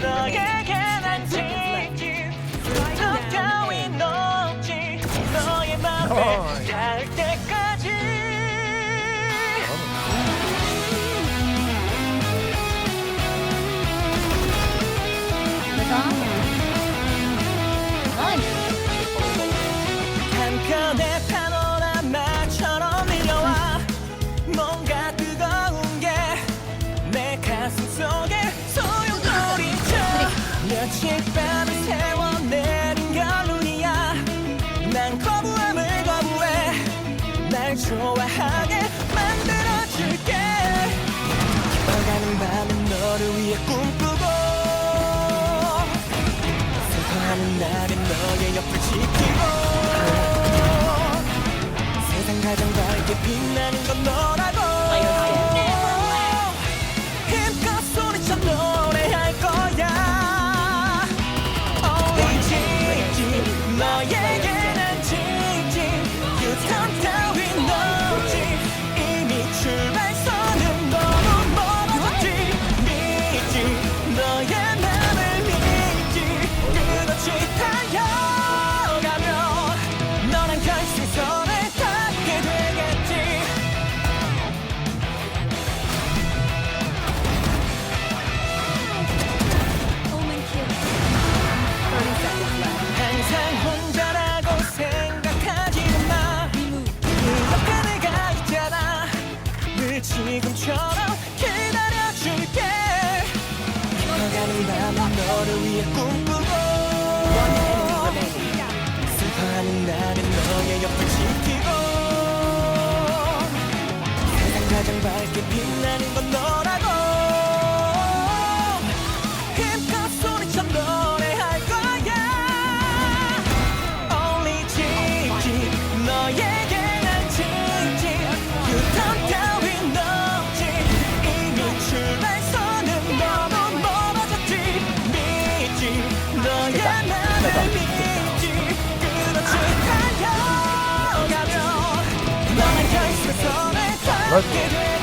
the 좋아하게 만들어줄게 깊어가는 밤은 너를 위해 꿈꾸고 슬퍼하는 날은 너의 옆을 지키고 세상 가장 밝게 빛나는 건 너. 너의 꿈꾸고 슬퍼하는 나, 너의 옆을 지키고 가장 밝게 빛나는 건 너. 나